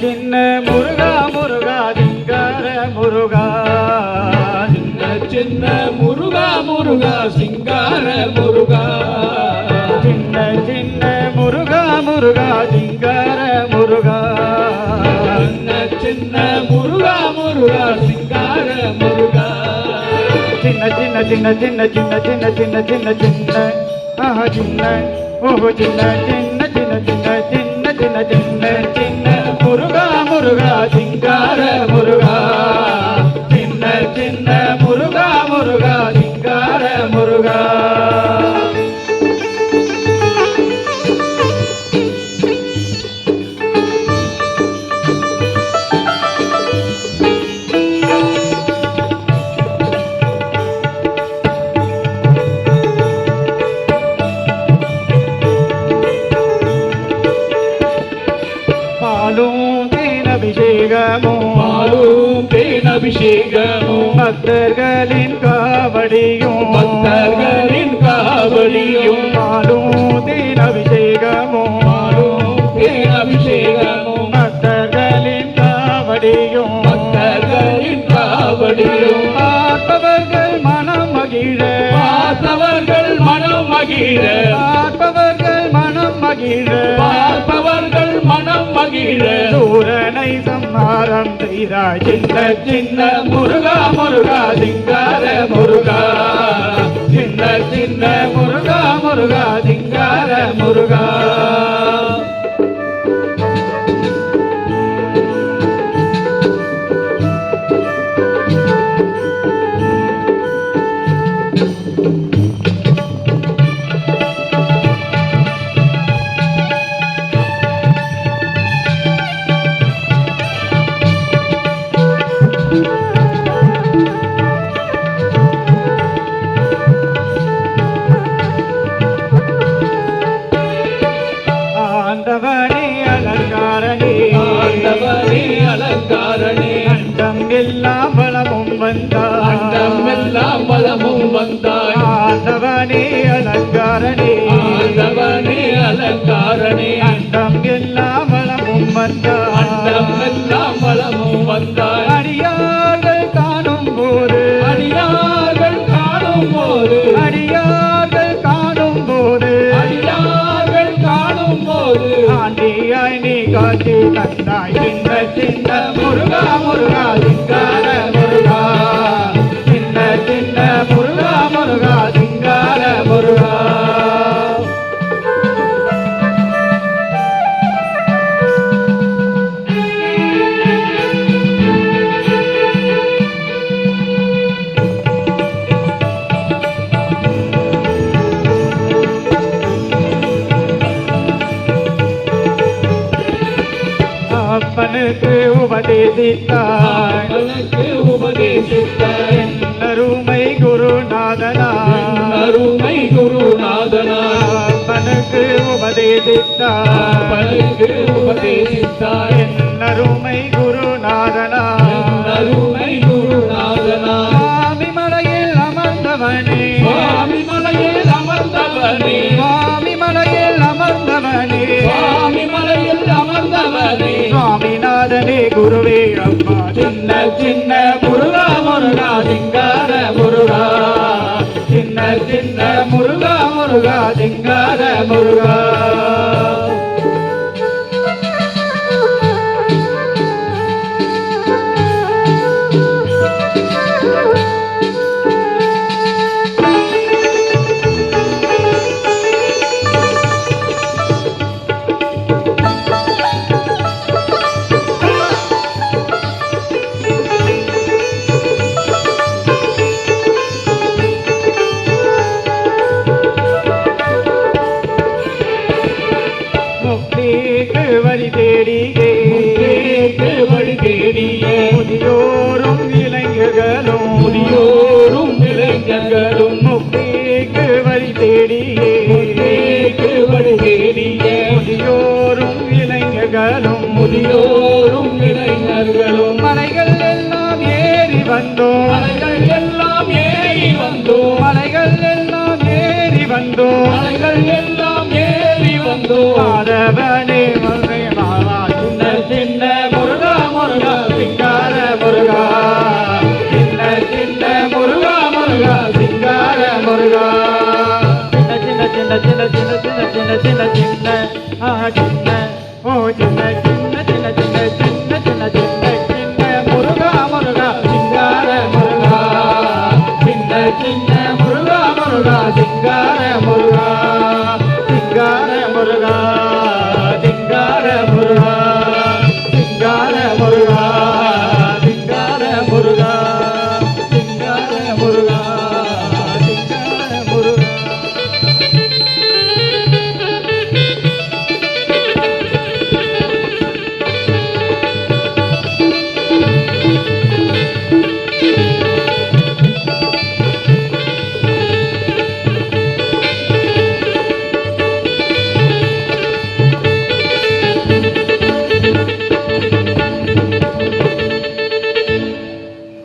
சின்ன முருகா முருகா சிங்கார முருகா. சின்ன சின்ன முருகா முருகா சிங்கார முருகா. சின்ன சின்ன முருகா முருகா சிங்கார சின்ன சின்ன சின்ன சின்ன சின்ன சின்ன சின்ன சின்ன சின்ன ஆஹா சின்ன ஓஹோ சின்ன சின்ன சின்ன சின்ன சின்ன சின்ன சின்ன சின்ன முருகா முருகா சிங்கார முருகா சின்ன சின்ன அபிஷேகமும் தேன் அபிஷேகமும் பக்தர்களின் காவடியும். பக்தர்களின் காவடியும். பாலும் தேன் அபிஷேகமும் பாலும் தேன் அபிஷேகமும் பக்தர்களின் காவடியும். பக்தர்களின் காவடியும். பார்ப்பவர்கள் மனம் மகிழ. பார்த்தவர்கள் மனம் மகிழ. பார்ப்பவர்கள் மனம் மகிழ. மகிழ சூரனை சம்ஹாரம் செய்தாய் சின்ன சின்ன முருகா முருகா சிங்கார முருகா. சின்ன சின்ன முருகா முருகா சிங்கார முருகா. எல்லாம் பலமும் வந்தாய். ஆண்டவனே அலங்காரனே. ஆண்டவனே அலங்காரனே. அண்டம் எல்லாம் பலமும் வந்தாய். அண்டம் எல்லாம் பலமும் வந்தாய். அடியார்கள் காணும் போது அடியார்கள் காணும் போது அடியார்கள் காணும் போது அடியார்கள் காணும் போது ஆண்டியாய் நீ காட்சி தந்தாய். சின்ன சின்ன முருகா அப்பனுக்கு உபதேசித்தாய். அவனுக்கு உபதேசித்தாய். அருமை குருநாதனா அருமை குருநாதனா அப்பனுக்கு உபதேசித்தாய். அவனுக்கு உபதேசித்தாய். அருமை குருநாதனா சின்ன சின்ன முருகா முருகா சிங்கார முருகா. சின்ன சின்ன முருகா முருகா சிங்கார முருகா. இளைஞர்களும் முதியோரும் இளைஞர்களும் மலைகள் எல்லாம் ஏறி வந்தோம். மலைகள் எல்லாம் ஏறி வந்தோம். மலைகள் எல்லாம் ஏறி வந்தோம். மலைகள் எல்லாம் ஏறி வந்தோம். ஆதவர்